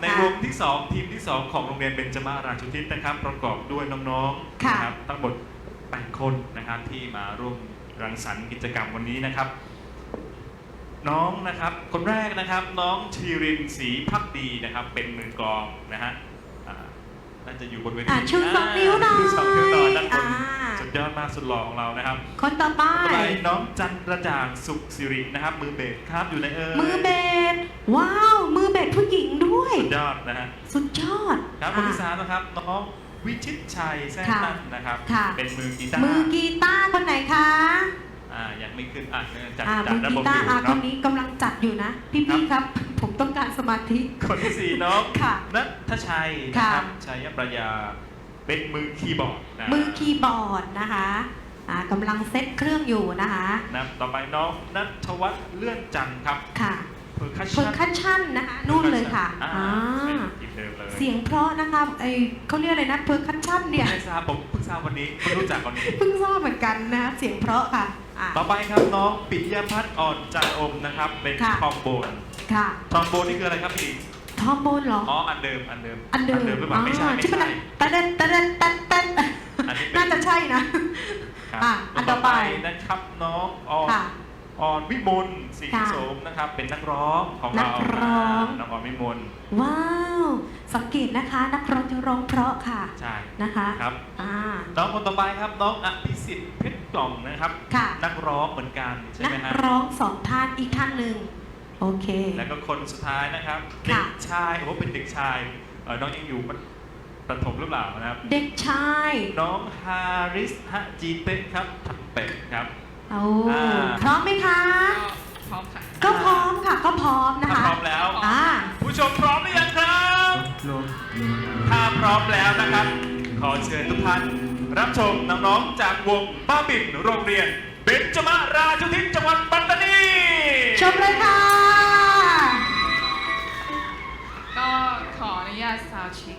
ในค่ะวงที่ 2 ทีมที่ 2 ของโรงเรียนเบญจมาราชุทิศนะครับ ประกอบด้วยน้องๆค่ะนะครับทั้งหมด8คนนะครับที่มาร่วมรังสรรค์กิจกรรมวันนี้นะครับ น้องนะครับคนแรกนะครับน้องชีรินศรีพักดีนะครับ เป็นมือกลองนะฮะอ่าน่าจะอยู่บนเวทีอะชูสองนิ้วหน่อยชูสองนิ้วหน่อยด้านบนอ่า สุดยอดมากสุดหล่อของเรานะครับ คนต่อไป ต่อไปน้องจันกระจ่างสุขสิรินะครับ มือเบสครับอยู่ในเออมือเบสว้าว มือเบสผู้หญิงด้ วยสุดยอดนะฮะสุดยอดครับคนที่อะสามนะครับน้องวิชิตชัยแซ่นั่นนะครับค่ะเป็นมือกีตาร์มือกีตาร์คนไหนคะอ่ายังไม่ขึ้นอะจัดอ่าจัดมือระกีบบอตาร์ยู่อ่าคเนาะนนี้กำลังจัดอยู่นะ พี่พี่ครับ ผมต้องการสมาธิคนที่สี่น้องค่ะนัทชัยนะครับค่ะชัยประยาเป็นมือคีย์บอร์ดนะมือคีย์บอร์ดนะคะอ่ากำลังเซตเครื่องอยู่นะคะนะต่อไปน้องนัทวัฒน์เลื่อนจันทร์ครับค่ะ เพอร์คัชเพิร์คัชชั่นนะคะนู่นเลยค่ะอ่าอ่าเป็นทีมเดิมเลยเสียงเพราะนะคะไอเขาเรียกอะไรนะเพิร์คัชชั่นเนี่ยไม่ทราบผมเพิ่งทราบวันนี้เพิ่งรู้จักวันนี้เพิ่งทราบเหมือนกันนะเสียงเพราะค่ะอะต่อไปครับน้องปิยพัฒน์อ่อนจันอมนะครับ เป็นค่ะทอมโบนค่ะทอมโบนนี่คืออะไรครับพี่ทอมโบนเหรออ๋ออันเดิมอันเดิมอันเดิมหรือเปล่าไม่ใช่ไม่ที่มันใช่ตะเด็ดตะเด็ดตะเด็ดอันนี้เป็นน่าจะใช่นะครับอะอันต่อไปนะครับน้องออนค่ะ ออนวิมลศรีค่ะโสมนะครับ เป็นนักร้องของเรานักร้อง น้องออนวิมลว้าว สังเกตนะคะ นักร้องจะร้องเพราะค่ะใช่นะคะครับ อ่า น้องคนต่อไปครับน้องอภิสิทธิ์เพชรกล่องนะครับ ค่ะ นักร้องเหมือนกันใช่นัไหมกฮะร้องสองท่านอีกท่านหนึ่งโอเค แล้วก็คนสุดท้ายนะครับเด็ค่ะกชายโอ้เป็นเด็กชายเออน้องยังอยู่ประถมหรือเปล่านะครับ เด็กชาย น้องฮาริสฮะจีเปะครับทักเป็ดครับ โอ้อ่า พร้อมไหมคะ พร้อมค่ะ ก็พร้อมค่ะ ก็พร้อมนะถ้าคะพร้อมแล้ว อ่า ผู้ชมพร้อมหรือยังครับ ถ้าพร้อมแล้วนะครับ ขอเชิญทุกท่าน รับชมน้องๆจากวงบ้าบินโรงเรียน เบญจมาราชุทิศจังหวัดปัตตานี ชมเลยค่ะ ก็ขออนุญาตซาวด์เช็ค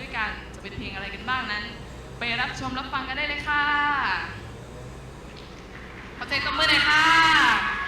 ด้วยกัน จะเป็นเพลงอะไรกันบ้างนั้น ไปรับชมรับฟังกันได้เลยค่ะขอเสียงตบมือหน่อยค่ะ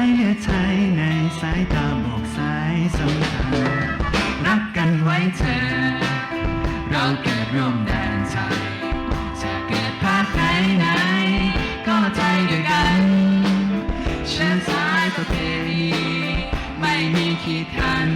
ายเลือดชายในสายตาบอกสายสมทางรักกันไว้เธอ เราเกิดร่วมแดนชายจะเกิดพาคไหนไหน ก็ใจเดียวกันเชื่อสายประเพณีไม่มีขีดทัน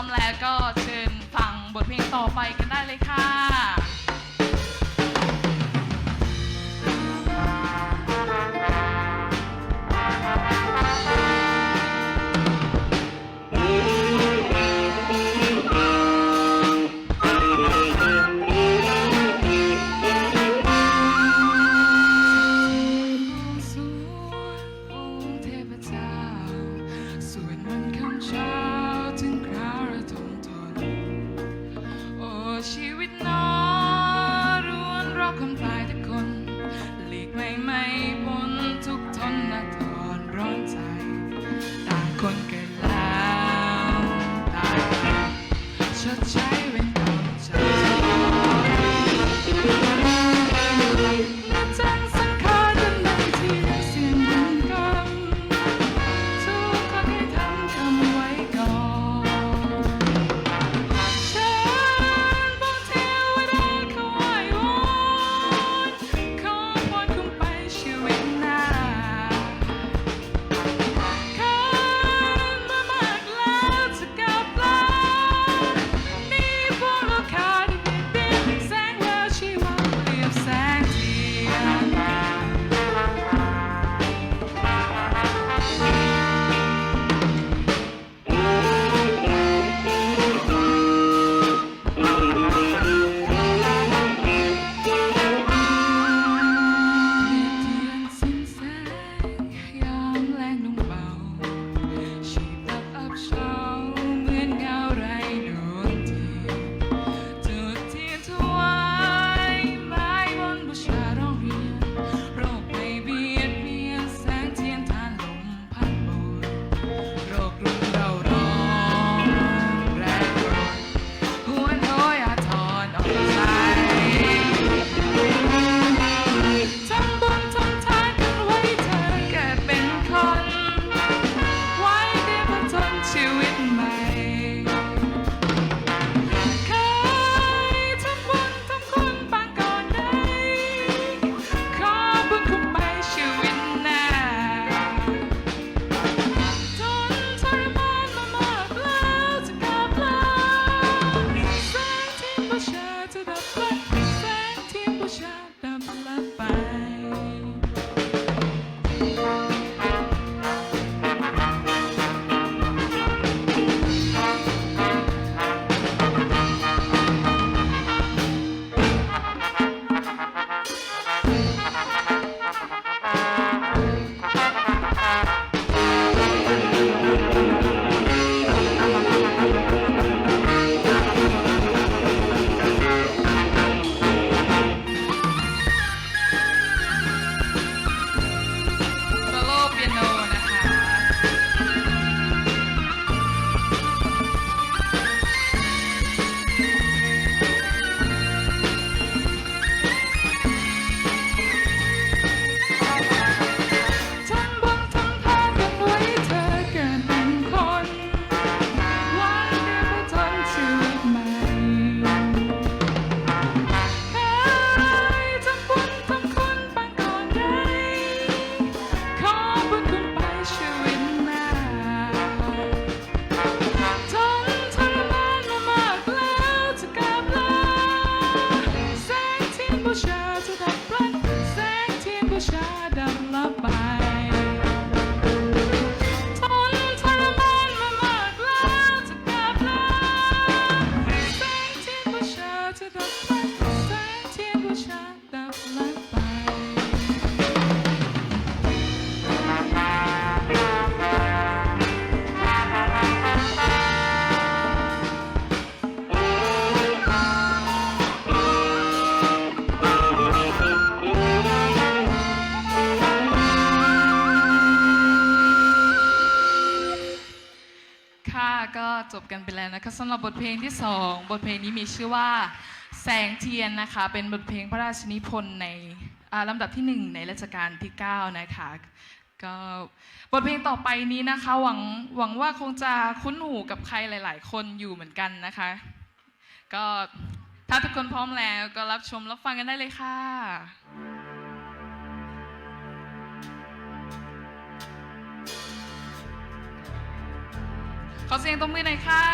ร้อมแล้วก็เชิญฟังบทเพลงต่อไปกันได้เลยค่ะ สำหรับบทเพลงที่สองบทเพลงนี้มีชื่อว่าแสงเทียนนะคะ เป็นบทเพลงพระราชนิพนธ์ในลำดับที่หนึ่งในรัชกาลที่ 9 นะคะก็บทเพลงต่อไปนี้นะคะหวังหวังว่าคงจะคุ้นหูกับใครหลาย ๆ คนอยู่เหมือนกันนะคะ ก็ถ้าทุกคนพร้อมแล้วก็รับชมรับฟังกันได้เลยค่ะ ขอเสียงตรงมือหน่อยค่ะ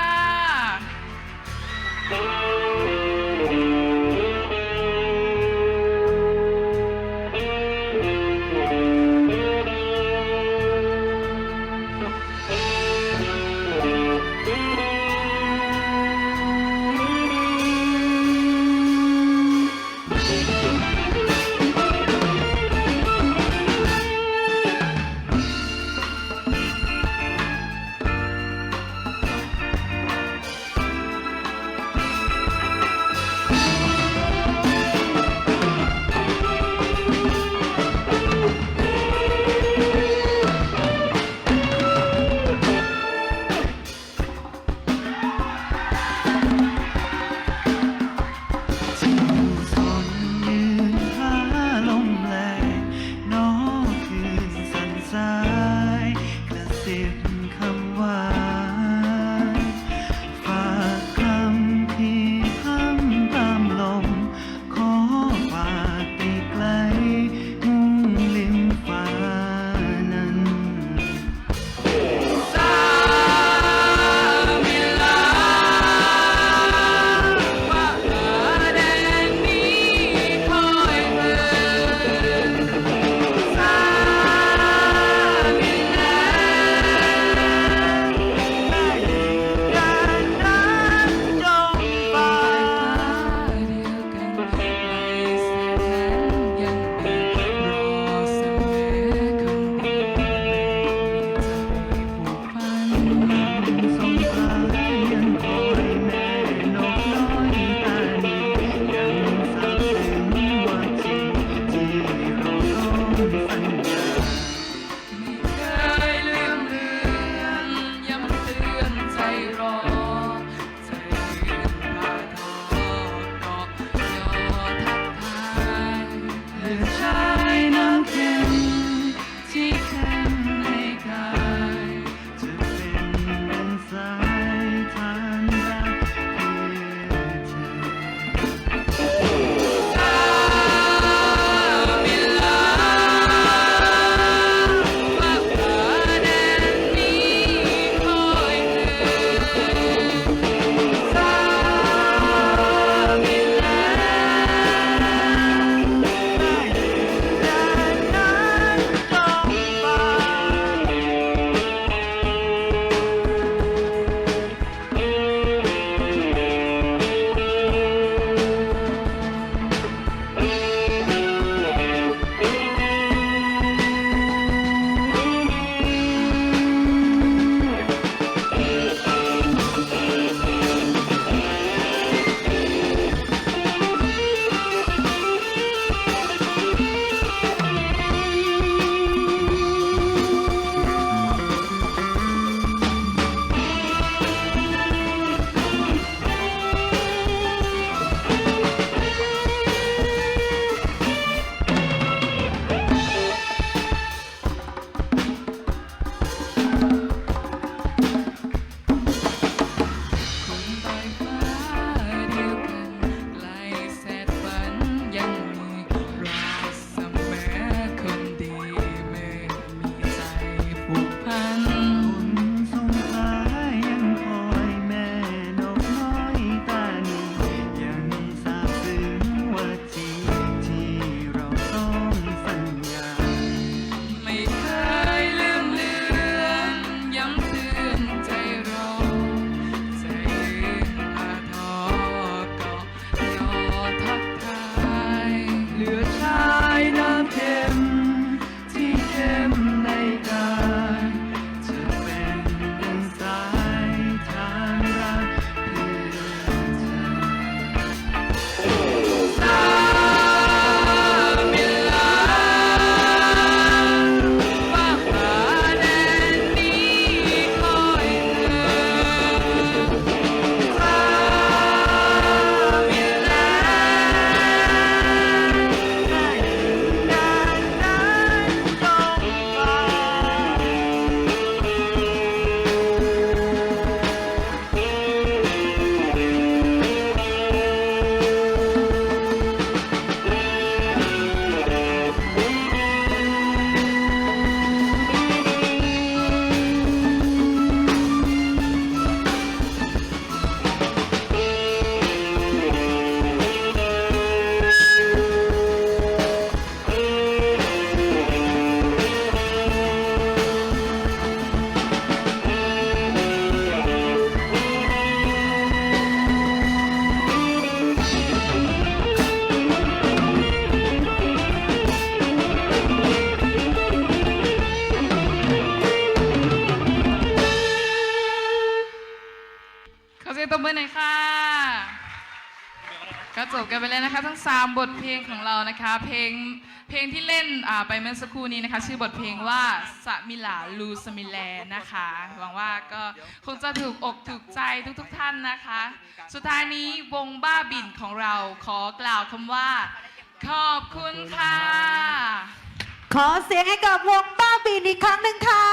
นะคะทั้ง3บทเพลงของเรานะคะ เพลงเพลงที่เล่นไปเมื่อสักครู่นี้นะคะ ชื่อบทเพลงว่าสมิลาลูสมิแลนะคะหวังว่าก็คงจะถูกอกถูกใจทุกๆทท่านนะคะ สุดท้ายนี้วงบ้าบินของเราขอกล่าวคำว่า ขอบคุณค่ะ ขอเสียงให้กับวงบ้าบินอีกครั้งหนึ่งค่ะ